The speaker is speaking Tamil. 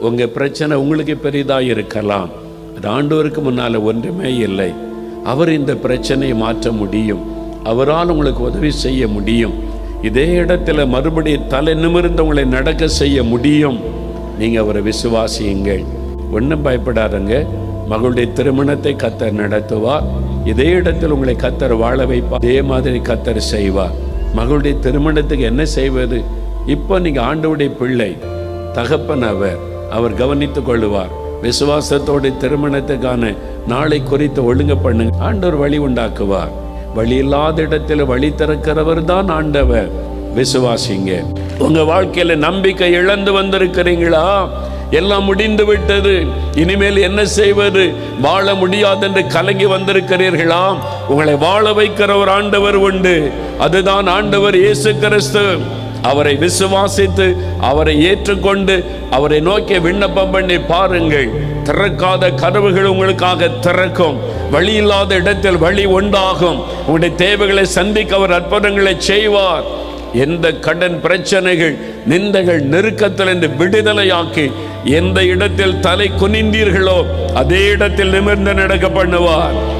உங்கள் பிரச்சனை உங்களுக்கு பெரிதாக இருக்கலாம். அது ஆண்டவருக்கு முன்னால் ஒன்றுமே இல்லை. அவர் இந்த பிரச்சனையை மாற்ற முடியும். அவரால் உங்களுக்கு உதவி செய்ய முடியும். இதே இடத்துல மறுபடியும் தலை நிமிர்ந்து உங்களை நடக்க செய்ய முடியும். நீங்கள் அவரை விசுவாசியுங்கள். ஒன்றும் பயப்படாதங்க. மகளுடைய திருமணத்தை கத்தர் நடத்துவார் இதே இடத்தில் உங்களை கத்தர் வாழ வைப்பார் அதே மாதிரி கத்தர் செய்வார் மகளுடைய திருமணத்துக்கு என்ன செய்வது? இப்போ நீங்கள் ஆண்டவுடைய பிள்ளை தகப்பன் அவர் அவர் கவனித்துக் கொள்ளுவார். விசுவாசத்தோட திருமணத்துக்கான நாளை குறித்து ஒழுங்கு பண்ணுங்க. ஆண்டவர் வழி உண்டாக்குவார். வழி இல்லாத இடத்துல வழி திறக்கிறவர் தான் ஆண்டவர். விசுவாசிங்க. உங்க வாழ்க்கையில நம்பிக்கை இழந்து வந்திருக்கிறீங்களா? எல்லாம் முடிந்து விட்டது. இனிமேல் என்ன செய்வது? வாழ முடியாது என்று கலங்கி வந்திருக்கிறீர்களா? உங்களை வாழ வைக்கிற ஒரு ஆண்டவர் உண்டு. அதுதான் ஆண்டவர் இயேசு கிறிஸ்து. அவரை விசுவாசித்து அவரை ஏற்றுக்கொண்டு அவரை நோக்கி விண்ணப்பம் பண்ணி பாருங்கள். திறக்காத கதவுகள் உங்களுக்காக திறக்கும். வழி இல்லாத இடத்தில் வழி உண்டாகும். உங்களுடைய தேவைகளை சந்திக்க அவர் அற்புதங்களை செய்வார். எந்த கடன் பிரச்சனைகள் நிந்தைகள் நெருக்கத்தில் இருந்து விடுதலையாக்கி எந்த இடத்தில் தலை குனிந்தீர்களோ அதே இடத்தில் நிமிர்ந்து நடக்க பண்ணுவார்.